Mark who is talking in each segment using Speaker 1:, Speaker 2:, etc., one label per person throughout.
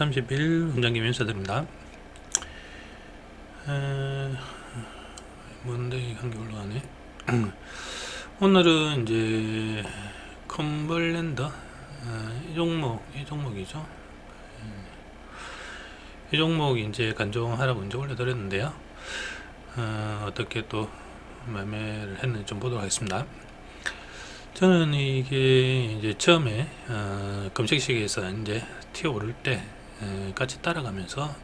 Speaker 1: 30일 훈장님 인사드립니다. 에, 뭔데 이 한개 올라가네. 오늘은 이제 컴벌랜더 어, 이 종목 이 종목이죠. 에, 이 종목 이제 간종하라고 이제 올려드렸는데요. 어, 어떻게 또 매매를 했는지 좀 보도록 하겠습니다. 저는 이게 이제 처음에 어, 검색식에서 이제 튀어 오를 때 에, 같이 따라가면서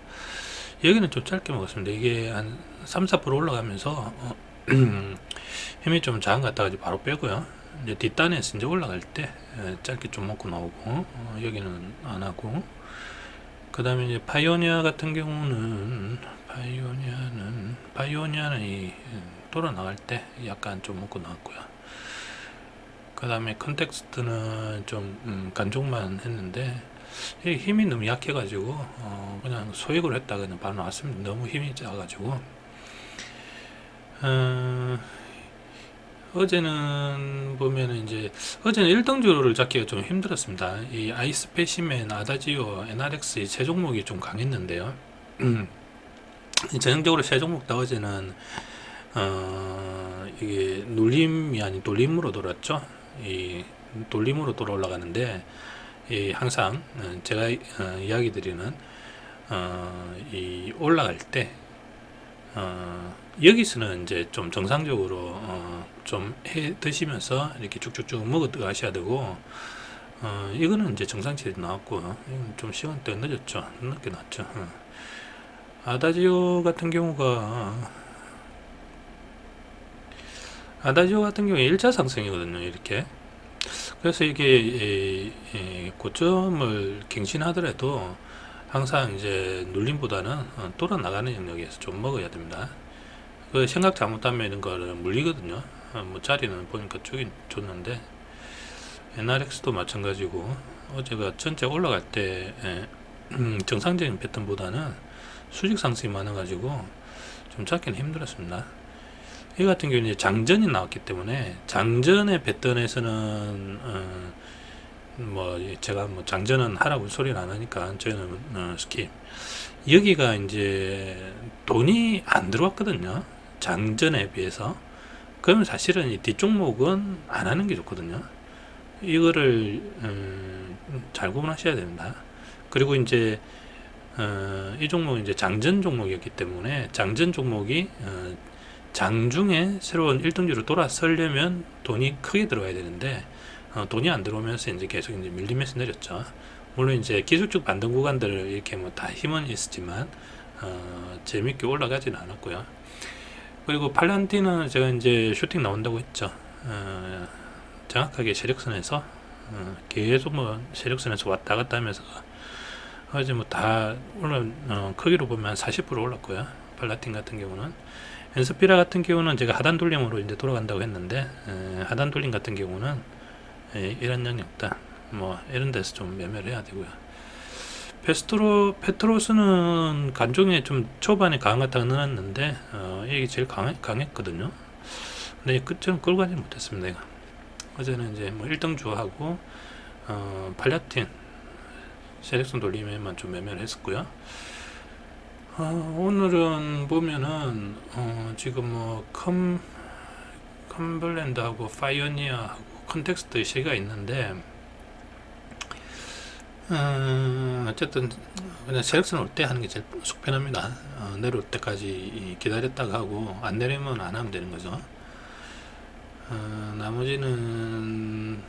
Speaker 1: 여기는 좀 짧게 먹었습니다. 이게 한 3, 4% 올라가면서 어, 힘이 좀 작은 것 같아가지고 바로 빼고요. 이제 뒷단에서 이제 올라갈 때 에, 짧게 좀 먹고 나오고 어, 여기는 안 하고 그 다음에 이제 파이오니아 같은 경우는 파이오니아는 파이오니아는 이 돌아 나갈 때 약간 좀 먹고 나왔고요. 그 다음에 컨텍스트는 좀 음, 간종만 했는데 힘이 너무 약해가지고 어, 그냥 소액으로 했다가 그냥 바로 나왔습니다. 너무 힘이 작아가지고 어, 어제는 보면은 이제 어제는 1등주를 잡기가 좀 힘들었습니다. 이 아이스페시맨, 아다지오, NRX 이세 종목이 좀 강했는데요. 이 전형적으로 세 종목 다 어제는 어, 이게 눌림이 아닌 돌림으로 돌았죠. 이 돌림으로 돌아 올라가는데 이 항상 어, 제가 어, 이야기 드리는 어, 이 올라갈 때 어, 여기서는 이제 좀 정상적으로 어, 좀해 드시면서 이렇게 쭉쭉쭉 먹어 가셔야 되고 어, 이거는 이제 정상치에 나왔고 좀 시간대가 늦었죠. 늦게 나왔죠. 어. 아다지오 같은 경우가 아다지오 같은 경우에 1차 상승이거든요 이렇게 그래서 이게 고점을 갱신하더라도 항상 이제 눌림보다는 어, 돌아 나가는 영역에서 좀 먹어야 됩니다. 그 생각 잘못하면 이런 거는 물리거든요. 어, 뭐 자리는 보니까 쭉이 좋는데 NRX도 마찬가지고 어제가 전체 올라갈 때 에, 음, 정상적인 패턴보다는 수직 상승이 많아가지고 좀 잡기는 힘들었습니다. 이 같은 경우는 이제 장전이 나왔기 때문에 장전의 패턴에서는 어, 뭐 제가 뭐 장전은 하라고 소리는 안 하니까 저희는 어, 스킵. 여기가 이제 돈이 안 들어왔거든요. 장전에 비해서. 그러면 사실은 이 뒷종목은 안 하는 게 좋거든요. 이거를 음, 잘 구분하셔야 됩니다. 그리고 이제 어, 이 종목은 이제 장전 종목이었기 때문에 장전 종목이 어, 장중에 새로운 1등주로 돌아서려면 돈이 크게 들어가야 되는데 어, 돈이 안 들어오면서 이제 계속 이제 밀리면서 내렸죠. 물론 이제 기술적 반등 구간들을 이렇게 뭐 다 힘은 있었지만 어, 재밌게 올라가지는 않았고요. 그리고 팔란티는 제가 이제 슈팅 나온다고 했죠. 어, 정확하게 세력선에서 어, 계속 뭐 세력선에서 왔다 갔다 하면서 어제 뭐다 올라 어, 크기로 보면 40% 올랐고요. 팔라틴 같은 경우는 엔스피라 같은 경우는 제가 하단 돌림으로 이제 돌아간다고 했는데 에, 하단 돌림 같은 경우는 에, 이런 영역단 뭐 이런 데서 좀 매매를 해야 되고요. 페스트로 페트로스는 간종에 좀 초반에 강하다고 넣었는데 어, 이게 제일 강했, 강했거든요. 근데 끝은 끌고 가지 못했습니다. 이거. 어제는 이제 뭐 1등 주하고 어, 팔라틴 세력선 돌림에만 좀 매매를 했었고요. 어, 오늘은 보면은 어, 지금 뭐 컴, 컴블랜드하고 파이오니아하고 컨텍스트 세 개가 있는데 어, 어쨌든 그냥 세력선 올때 하는 게 제일 속편합니다. 어, 내려올 때까지 기다렸다가 하고 안 내리면 안 하면 되는 거죠. 어, 나머지는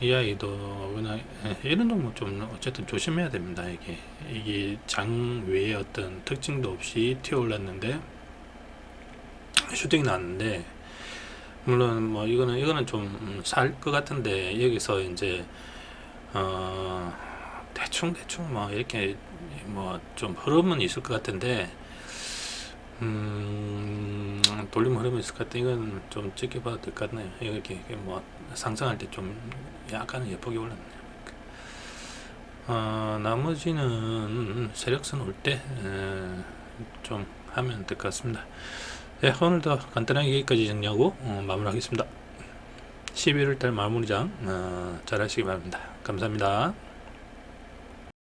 Speaker 1: 이 아이도 그냥 예, 이런 종목 좀 어쨌든 조심해야 됩니다. 이게 이게 장 외에 어떤 특징도 없이 튀어 올랐는데 슈팅이 났는데 물론 뭐 이거는 이거는 좀 살 것 같은데 여기서 이제 어 대충 대충 뭐 이렇게 뭐 좀 흐름은 있을 것 같은데 음 돌림 흐름이 있을 것 같아 이건 좀 지켜봐도 될 것 같네요. 이렇게 이렇게 뭐 상승할 때 좀 약간은 예쁘게 올랐네요. 어 나머지는 세력선 올 때 좀 하면 될 것 같습니다. 네, 오늘도 간단하게 여기까지 정리하고 어, 마무리하겠습니다. 11월달 마무리장 어, 잘 하시기 바랍니다. 감사합니다